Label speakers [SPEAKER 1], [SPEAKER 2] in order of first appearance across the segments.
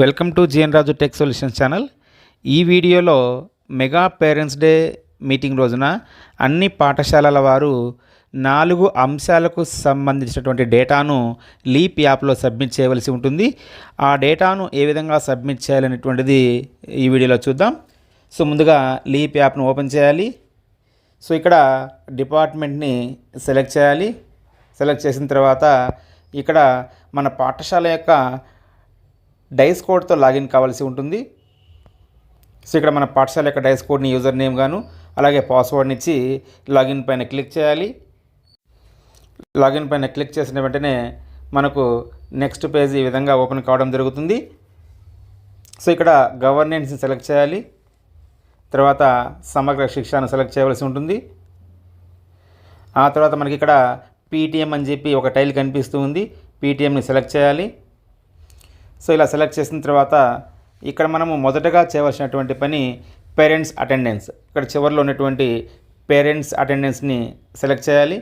[SPEAKER 1] Welcome to G N Raju tech solutions channel. ఈ వీడియోలో mega parents day meeting రోజున అన్ని పాఠశాలల వారు నాలుగు అంశాలకు సంబంధించినటువంటి డేటాను లీప్ యాప్లో సబ్మిట్ చేయవలసి ఉంటుంది. ఆ డేటాను ఏ విధంగా సబ్మిట్ చేయాలనేటువంటిది ఈ వీడియోలో చూద్దాం. సో ముందుగా లీప్ యాప్ను ఓపెన్ చేయాలి. సో ఇక్కడ డిపార్ట్మెంట్ని సెలెక్ట్ చేయాలి. సెలెక్ట్ చేసిన తర్వాత ఇక్కడ మన పాఠశాల యొక్క డైస్ కోడ్తో లాగిన్ కావాల్సి ఉంటుంది. సో ఇక్కడ మన పాఠశాల యొక్క డైస్ కోడ్ని యూజర్ నేమ్ గాను అలాగే పాస్వర్డ్ని ఇచ్చి లాగిన్ పైన క్లిక్ చేయాలి. లాగిన్ పైన క్లిక్ చేసిన వెంటనే మనకు నెక్స్ట్ పేజ్ ఈ విధంగా ఓపెన్ కావడం జరుగుతుంది. సో ఇక్కడ గవర్నెన్స్ని సెలెక్ట్ చేయాలి. తర్వాత సమగ్ర శిక్షను సెలెక్ట్ చేయవలసి ఉంటుంది. ఆ తర్వాత మనకి ఇక్కడ పీటీఎం అని చెప్పి ఒక టైల్ కనిపిస్తూ ఉంది. పీటీఎంని సెలెక్ట్ చేయాలి. సో ఇలా సెలెక్ట్ చేసిన తర్వాత ఇక్కడ మనము మొదటగా చేయవలసినటువంటి పని పేరెంట్స్ అటెండెన్స్. ఇక్కడ చివరిలో ఉన్నటువంటి పేరెంట్స్ అటెండెన్స్ని సెలెక్ట్ చేయాలి.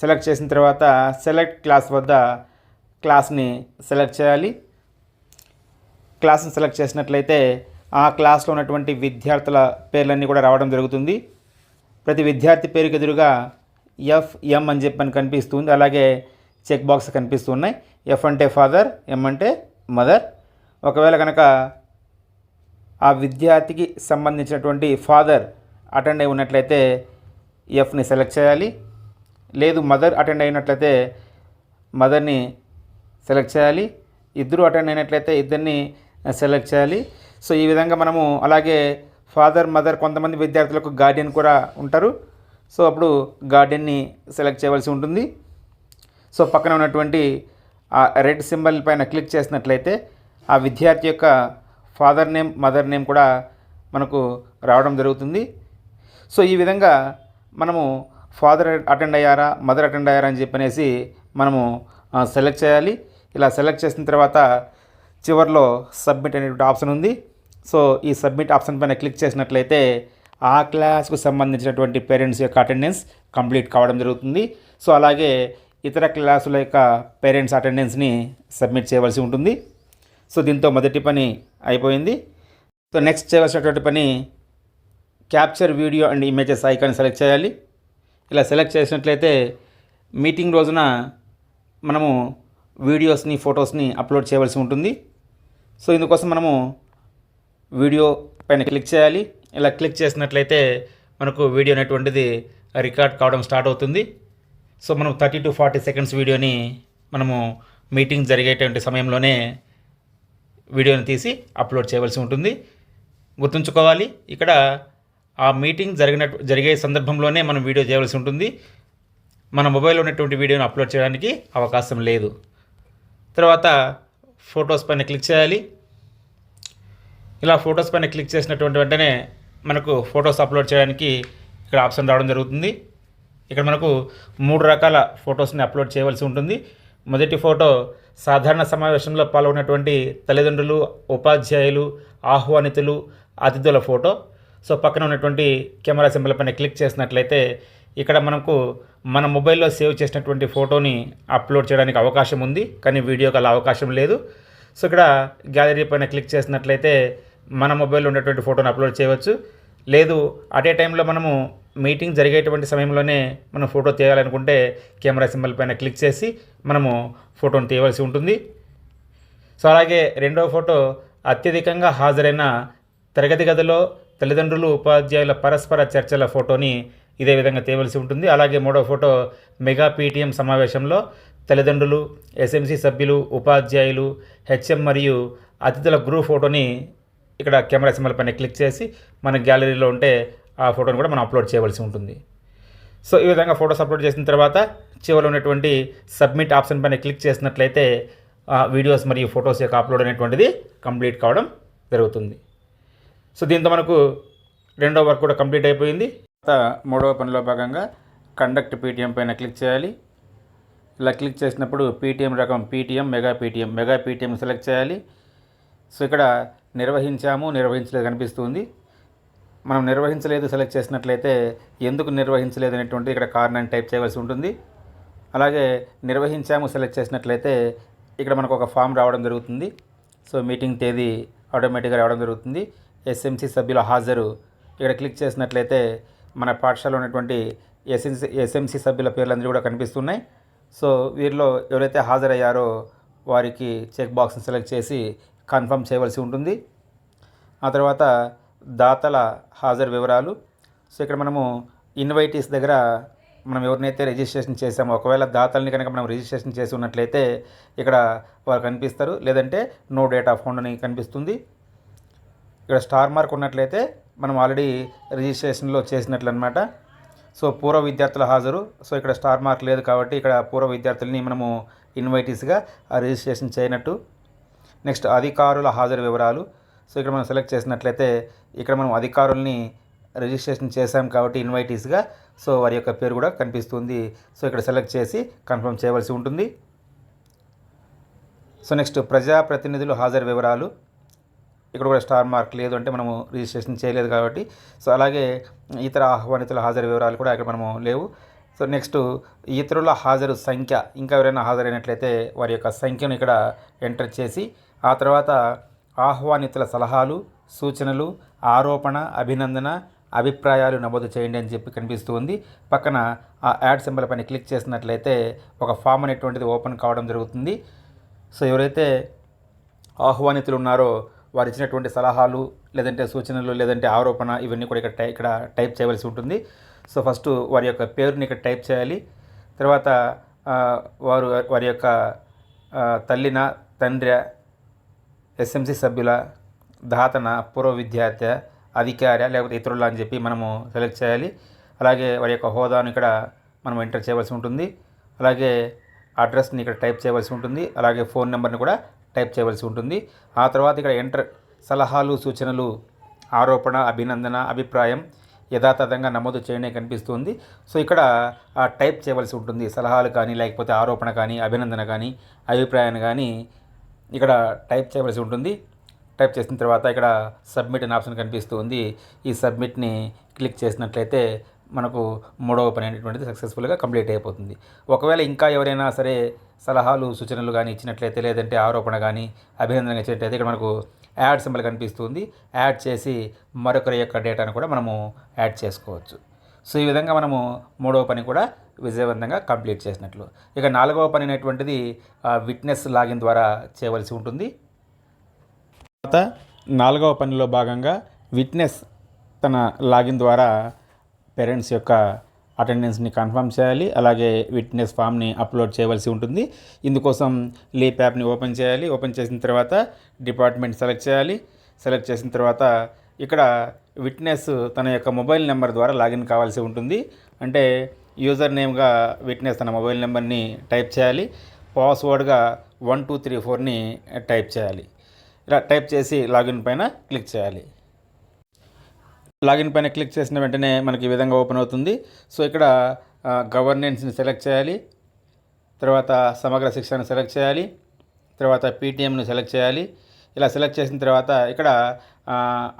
[SPEAKER 1] సెలెక్ట్ చేసిన తర్వాత సెలెక్ట్ క్లాస్ వద్ద క్లాస్ని సెలెక్ట్ చేయాలి. క్లాస్ని సెలెక్ట్ చేసినట్లయితే ఆ క్లాస్లో ఉన్నటువంటి విద్యార్థుల పేర్లన్నీ కూడా రావడం జరుగుతుంది. ప్రతి విద్యార్థి పేరుకి ఎదురుగా ఎఫ్ ఎం అని చెప్పని కనిపిస్తుంది. అలాగే చెక్ బాక్స్ కనిపిస్తున్నాయి ఎఫ్ అంటే ఫాదర్ ఎం అంటే మదర్ ఒకవేళ కనుక ఆ విద్యార్థికి సంబంధించినటువంటి ఫాదర్ అటెండ్ అయి ఉన్నట్లయితే ఎఫ్ని సెలెక్ట్ చేయాలి. లేదు మదర్ అటెండ్ అయినట్లయితే మదర్ని సెలెక్ట్ చేయాలి. ఇద్దరు అటెండ్ అయినట్లయితే ఇద్దరిని సెలెక్ట్ చేయాలి. సో ఈ విధంగా మనము అలాగే ఫాదర్ మదర్ కొంతమంది విద్యార్థులకు గార్డియన్ కూడా ఉంటారు. సో అప్పుడు గార్డియన్ని సెలెక్ట్ చేయవలసి ఉంటుంది. సో పక్కన ఉన్నటువంటి ఆ రెడ్ సింబల్ పైన క్లిక్ చేసినట్లయితే ఆ విద్యార్థి యొక్క ఫాదర్ నేమ్ మదర్ నేమ్ కూడా మనకు రావడం జరుగుతుంది. సో ఈ విధంగా మనము ఫాదర్ అటెండ్ అయ్యారా మదర్ అటెండ్ అయ్యారా అని చెప్పనేసి మనము సెలెక్ట్ చేయాలి. ఇలా సెలెక్ట్ చేసిన తర్వాత చివరిలో సబ్మిట్ అనేటువంటి ఆప్షన్ ఉంది. సో ఈ సబ్మిట్ ఆప్షన్ పైన క్లిక్ చేసినట్లయితే ఆ క్లాస్కు సంబంధించినటువంటి పేరెంట్స్ యొక్క అటెండెన్స్ కంప్లీట్ కావడం జరుగుతుంది. సో అలాగే ఇతర క్లాసుల యొక్క పేరెంట్స్ అటెండెన్స్ని సబ్మిట్ చేయవలసి ఉంటుంది. సో దీంతో మొదటి పని అయిపోయింది. సో నెక్స్ట్ చేయవలసినటువంటి పని capture video and images icon select చేయాలి. ఇలా సెలెక్ట్ చేసినట్లయితే మీటింగ్ రోజున మనము వీడియోస్ని ఫొటోస్ని అప్లోడ్ చేయవలసి ఉంటుంది. సో ఇందుకోసం మనము వీడియో పైన క్లిక్ చేయాలి. ఇలా క్లిక్ చేసినట్లయితే మనకు వీడియో అనేటువంటిది రికార్డ్ కావడం స్టార్ట్ అవుతుంది. సో మనం థర్టీ టు ఫార్టీ సెకండ్స్ వీడియోని మనము మీటింగ్ జరిగేటువంటి సమయంలోనే వీడియోని తీసి అప్లోడ్ చేయవలసి ఉంటుంది. గుర్తుంచుకోవాలి ఇక్కడ ఆ మీటింగ్ జరిగిన జరిగే సందర్భంలోనే మనం వీడియో చేయవలసి ఉంటుంది. మన మొబైల్లో ఉన్నటువంటి వీడియోని అప్లోడ్ చేయడానికి అవకాశం లేదు. తర్వాత ఫొటోస్ పైన క్లిక్ చేయాలి. ఇలా ఫొటోస్ పైన క్లిక్ చేసినటువంటి వెంటనే మనకు ఫొటోస్ అప్లోడ్ చేయడానికి ఇక్కడ ఆప్షన్ రావడం జరుగుతుంది. ఇక్కడ మనకు మూడు రకాల ఫొటోస్ని అప్లోడ్ చేయవలసి ఉంటుంది. మొదటి ఫోటో సాధారణ సమావేశంలో పాల్గొన్నటువంటి తల్లిదండ్రులు ఉపాధ్యాయులు ఆహ్వానితులు అతిథుల ఫోటో. సో పక్కన ఉన్నటువంటి కెమెరా సింబల్ పైన క్లిక్ చేసినట్లయితే ఇక్కడ మనకు మన మొబైల్లో సేవ్ చేసినటువంటి ఫోటోని అప్లోడ్ చేయడానికి అవకాశం ఉంది. కానీ వీడియోకి అలా అవకాశం లేదు. సో ఇక్కడ గ్యాలరీ పైన క్లిక్ చేసినట్లయితే మన మొబైల్లో ఉన్నటువంటి ఫోటోని అప్లోడ్ చేయవచ్చు. లేదు అదే టైంలో మనము మీటింగ్ జరిగేటువంటి సమయంలోనే మనం ఫోటో తీయాలనుకుంటే కెమెరా సింబల్ పైన క్లిక్ చేసి మనము ఫోటోని తీయవలసి ఉంటుంది. సో అలాగే రెండవ ఫోటో అత్యధికంగా హాజరైన తరగతి గదిలో తల్లిదండ్రులు ఉపాధ్యాయుల పరస్పర చర్చల ఫోటోని ఇదే విధంగా తీయవలసి ఉంటుంది. అలాగే మూడవ ఫోటో మెగా పీటీఎం సమావేశంలో తల్లిదండ్రులు ఎస్ఎంసీ సభ్యులు ఉపాధ్యాయులు హెచ్ఎం మరియు అతిథుల గ్రూప్ ఫోటోని ఇక్కడ కెమెరా సింబల్ పైన క్లిక్ చేసి మన గ్యాలరీలో ఉంటే ఆ ఫోటోని కూడా మనం అప్లోడ్ చేయవలసి ఉంటుంది. సో ఈ విధంగా ఫొటోస్ అప్లోడ్ చేసిన తర్వాత చివరిలో ఉన్నటువంటి సబ్మిట్ ఆప్షన్ పైన క్లిక్ చేసినట్లయితే ఆ వీడియోస్ మరియు ఫొటోస్ యొక్క అప్లోడ్ అనేటువంటిది కంప్లీట్ కావడం జరుగుతుంది. సో దీంతో మనకు రెండో వర్క్ కూడా కంప్లీట్ అయిపోయింది. తర్వాత మూడవ పనిలో భాగంగా కండక్ట్ పీటీఎం పైన క్లిక్ చేయాలి. ఇలా క్లిక్ చేసినప్పుడు పీటీఎం రకం PTM mega PTM mega PTM select చేయాలి. సో ఇక్కడ నిర్వహించాము నిర్వహించలేదు కనిపిస్తుంది. మనం నిర్వహించలేదు సెలెక్ట్ చేసినట్లయితే ఎందుకు నిర్వహించలేదు అనేటువంటి ఇక్కడ కారణాన్ని టైప్ చేయవలసి ఉంటుంది. అలాగే నిర్వహించాము సెలెక్ట్ చేసినట్లయితే ఇక్కడ మనకు ఒక ఫామ్ రావడం జరుగుతుంది. సో మీటింగ్ తేదీ ఆటోమేటిక్గా రావడం జరుగుతుంది. ఎస్ఎంసి సభ్యుల హాజరు ఇక్కడ క్లిక్ చేసినట్లయితే మన పాఠశాలలో ఉన్నటువంటి ఎస్ఎంసి ఎస్ఎంసి సభ్యుల పేర్లందరూ కూడా కనిపిస్తున్నాయి. సో వీరిలో ఎవరైతే హాజరయ్యారో వారికి చెక్ బాక్స్ని సెలెక్ట్ చేసి కన్ఫర్మ్ చేయవలసి ఉంటుంది. ఆ తర్వాత దాతల హాజరు వివరాలు. సో ఇక్కడ మనము ఇన్వైటీస్ దగ్గర మనం ఎవరినైతే రిజిస్ట్రేషన్ చేసామో ఒకవేళ దాతల్ని కనుక మనం రిజిస్ట్రేషన్ చేసి ఉన్నట్లయితే ఇక్కడ వారు కనిపిస్తారు. లేదంటే నో డేట్ ఆఫ్ ఫౌండ్ అని కనిపిస్తుంది. ఇక్కడ స్టార్ మార్క్ ఉన్నట్లయితే మనం ఆల్రెడీ రిజిస్ట్రేషన్లో చేసినట్లు అనమాట సో పూర్వ విద్యార్థుల హాజరు. సో ఇక్కడ స్టార్ మార్క్ లేదు కాబట్టి ఇక్కడ పూర్వ విద్యార్థుల్ని మనము ఇన్వైటీస్గా రిజిస్ట్రేషన్ చేయనట్టు. నెక్స్ట్ అధికారుల హాజరు వివరాలు. సో ఇక్కడ మనం సెలెక్ట్ చేసినట్లయితే ఇక్కడ మనం అధికారుల్ని రిజిస్ట్రేషన్ చేశాం కాబట్టి ఇన్వైటీస్గా సో వారి యొక్క పేరు కూడా కనిపిస్తుంది. సో ఇక్కడ సెలెక్ట్ చేసి కన్ఫర్మ్ చేయవలసి ఉంటుంది. సో నెక్స్ట్ ప్రజాప్రతినిధులు హాజరు వివరాలు. ఇక్కడ కూడా స్టార్ మార్క్ లేదు అంటే మనము రిజిస్ట్రేషన్ చేయలేదు కాబట్టి. సో అలాగే ఇతర ఆహ్వానితుల హాజరు వివరాలు కూడా ఇక్కడ మనము లేవు. సో నెక్స్ట్ ఇతరుల హాజరు సంఖ్య ఇంకా ఎవరైనా హాజరైనట్లయితే వారి యొక్క సంఖ్యను ఇక్కడ ఎంటర్ చేసి ఆ తర్వాత ఆహ్వానితుల సలహాలు సూచనలు ఆరోపణ అభినందన అభిప్రాయాలు నమోదు చేయండి అని చెప్పి కనిపిస్తుంది పక్కన ఆ యాడ్ సింబల్ పైన క్లిక్ చేసినట్లయితే ఒక ఫామ్ అనేటువంటిది ఓపెన్ కావడం జరుగుతుంది. సో ఎవరైతే ఆహ్వానితులు ఉన్నారో వారు ఇచ్చినటువంటి సలహాలు లేదంటే సూచనలు లేదంటే ఆరోపణ ఇవన్నీ కూడా ఇక్కడ టై ఇక్కడ టైప్ చేయవలసి ఉంటుంది. సో ఫస్ట్ వారి యొక్క పేరుని ఇక్కడ టైప్ చేయాలి. తర్వాత వారు వారి యొక్క తల్లిన తండ్రి ఎస్ఎంసి సభ్యుల దాతన పూర్వ విద్యార్థి అధికార లేకపోతే ఇతరుల అని చెప్పి మనము సెలెక్ట్ చేయాలి. అలాగే వారి యొక్క హోదాను ఇక్కడ మనం ఎంటర్ చేయవలసి ఉంటుంది. అలాగే అడ్రస్ని ఇక్కడ టైప్ చేయవలసి ఉంటుంది. అలాగే ఫోన్ నెంబర్ని కూడా టైప్ చేయవలసి ఉంటుంది. ఆ తర్వాత ఇక్కడ ఎంటర్ సలహాలు సూచనలు ఆరోపణ అభినందన అభిప్రాయం యథాతథంగా నమోదు చేయనే కనిపిస్తుంది. సో ఇక్కడ టైప్ చేయవలసి ఉంటుంది. సలహాలు కానీ లేకపోతే ఆరోపణ కానీ అభినందన కానీ అభిప్రాయాన్ని కానీ ఇక్కడ టైప్ చేయవలసి ఉంటుంది. టైప్ చేసిన తర్వాత ఇక్కడ సబ్మిట్ అనే ఆప్షన్ కనిపిస్తుంది. ఈ సబ్మిట్ని క్లిక్ చేసినట్లయితే మనకు మూడవ పని అనేటువంటిది సక్సెస్ఫుల్గా కంప్లీట్ అయిపోతుంది. ఒకవేళ ఇంకా ఎవరైనా సరే సలహాలు సూచనలు కానీ ఇచ్చినట్లయితే లేదంటే ఆరోపణ కానీ అభినందన ఇచ్చినట్లయితే ఇక్కడ మనకు యాడ్ సింబల్ కనిపిస్తుంది. యాడ్ చేసి మరొకరి యొక్క డేటాను కూడా మనము యాడ్ చేసుకోవచ్చు. సో ఈ విధంగా మనము మూడవ పని కూడా విజయవంతంగా కంప్లీట్ చేసినట్లు. ఇక నాలుగవ పని అనేటువంటిది విట్నెస్ లాగిన్ ద్వారా చేయవలసి ఉంటుంది. తర్వాత నాలుగవ పనిలో భాగంగా విట్నెస్ తన లాగిన్ ద్వారా పేరెంట్స్ యొక్క అటెండెన్స్ని కన్ఫర్మ్ చేయాలి అలాగే విట్నెస్ ఫామ్ని అప్లోడ్ చేయవలసి ఉంటుంది. ఇందుకోసం లీప్ యాప్ని ఓపెన్ చేయాలి. ఓపెన్ చేసిన తర్వాత డిపార్ట్మెంట్ సెలెక్ట్ చేయాలి. సెలెక్ట్ చేసిన తర్వాత ఇక్కడ విట్నెస్ తన యొక్క మొబైల్ నెంబర్ ద్వారా లాగిన్ కావాల్సి ఉంటుంది. అంటే యూజర్ నేమ్గా విట్నెస్ తన మొబైల్ నెంబర్ని టైప్ చేయాలి. పాస్వర్డ్గా వన్ టూ త్రీ ఫోర్ని టైప్ చేయాలి. ఇలా టైప్ చేసి లాగిన్ పైన క్లిక్ చేయాలి. లాగిన్ పైన క్లిక్ చేసిన వెంటనే మనకి ఈ విధంగా ఓపెన్ అవుతుంది. సో ఇక్కడ గవర్నెన్స్ని సెలెక్ట్ చేయాలి. తర్వాత సమగ్ర శిక్షణను సెలెక్ట్ చేయాలి. తర్వాత పీటీఎంను సెలెక్ట్ చేయాలి. ఇలా సెలెక్ట్ చేసిన తర్వాత ఇక్కడ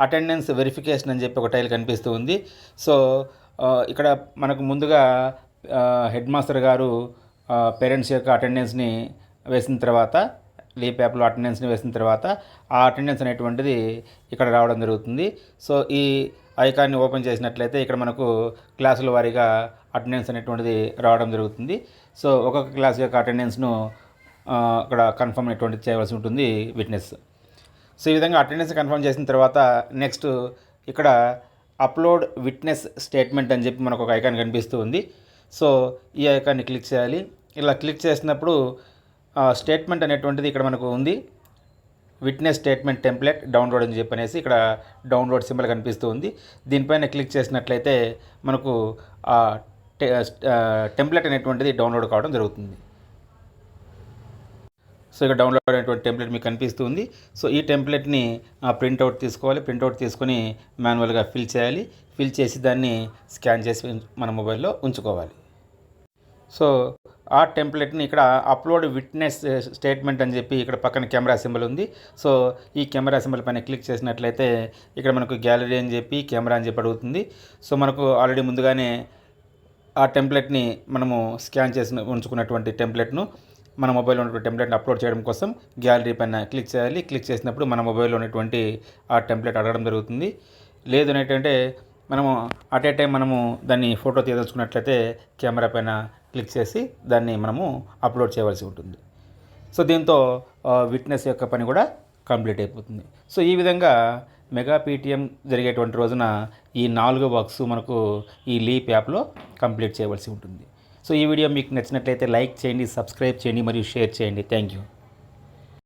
[SPEAKER 1] అటెండెన్స్ వెరిఫికేషన్ అని చెప్పి ఒక టైల్ కనిపిస్తూ ఉంది. సో ఇక్కడ మనకు ముందుగా హెడ్ మాస్టర్ గారు పేరెంట్స్ యొక్క అటెండెన్స్ని వేసిన తర్వాత లీ పేపర్లో అటెండెన్స్ని వేసిన తర్వాత ఆ అటెండెన్స్ అనేటువంటిది ఇక్కడ రావడం జరుగుతుంది. సో ఈ ఐకాన్ని ఓపెన్ చేసినట్లయితే ఇక్కడ మనకు క్లాసుల వారీగా అటెండెన్స్ అనేటువంటిది రావడం జరుగుతుంది. సో ఒక్కొక్క క్లాస్ యొక్క అటెండెన్స్ను ఇక్కడ కన్ఫర్మ్ అనేటువంటిది చేయవలసి ఉంటుంది విట్నెస్. సో ఈ విధంగా అటెండెన్స్ కన్ఫర్మ్ చేసిన తర్వాత నెక్స్ట్ ఇక్కడ అప్లోడ్ విట్నెస్ స్టేట్మెంట్ అని చెప్పి మనకు ఒక ఐకాన్ కనిపిస్తూ ఉంది. సో ఈ ఐకాన్ని క్లిక్ చేయాలి. ఇలా క్లిక్ చేసినప్పుడు స్టేట్మెంట్ అనేటువంటిది ఇక్కడ మనకు ఉంది. విట్నెస్ స్టేట్మెంట్ టెంప్లెట్ డౌన్లోడ్ అని చెప్పనేసి ఇక్కడ డౌన్లోడ్ సింబల్ కనిపిస్తూ ఉంది. దీనిపైన క్లిక్ చేసినట్లయితే మనకు ఆ టెంప్లెట్ అనేటువంటిది డౌన్లోడ్ కావడం జరుగుతుంది. సో ఇక్కడ డౌన్లోడ్ అయినటువంటి టెంప్లెట్ మీకు కనిపిస్తుంది. సో ఈ టెంప్లెట్ని ప్రింట్అవుట్ తీసుకోవాలి. ప్రింట్అవుట్ తీసుకొని మాన్యువల్గా ఫిల్ చేయాలి. ఫిల్ చేసి దాన్ని స్కాన్ చేసి మన మొబైల్లో ఉంచుకోవాలి. సో ఆ టెంప్లెట్ని ఇక్కడ అప్లోడ్ విట్నెస్ స్టేట్మెంట్ అని చెప్పి ఇక్కడ పక్కన కెమెరా సింబల్ ఉంది. సో ఈ కెమెరా సింబల్ పైన క్లిక్ చేసినట్లయితే ఇక్కడ మనకు గ్యాలరీ అని చెప్పి కెమెరా అని చెప్పి అడుగుతుంది. సో మనకు ఆల్రెడీ ముందుగానే ఆ టెంప్లెట్ని మనము స్కాన్ చేసి ఉంచుకున్నటువంటి టెంప్లెట్ను మన మొబైల్లో ఉన్నటువంటి టెంప్లెట్ని అప్లోడ్ చేయడం కోసం గ్యాలరీ పైన క్లిక్ చేయాలి. క్లిక్ చేసినప్పుడు మన మొబైల్లో ఉన్నటువంటి ఆ టెంప్లెట్ అడగడం జరుగుతుంది. లేదు అనేటంటే మనము అట్ ఏ టైం మనము దాన్ని ఫోటో తీయదలుచుకున్నట్లయితే కెమెరా పైన క్లిక్ చేసి దాన్ని మనము అప్లోడ్ చేయవలసి ఉంటుంది. సో దీంతో విట్నెస్ యొక్క పని కూడా కంప్లీట్ అయిపోతుంది. సో ఈ విధంగా మెగా పీటీఎం జరిగేటువంటి రోజున ఈ నాలుగు వర్క్స్ మనకు ఈ లీప్ యాప్లో కంప్లీట్ చేయవలసి ఉంటుంది. సో ఈ వీడియో మీకు నచ్చినట్లయితే లైక్ చేయండి సబ్స్క్రైబ్ చేయండి మరియు షేర్ చేయండి. Thank you.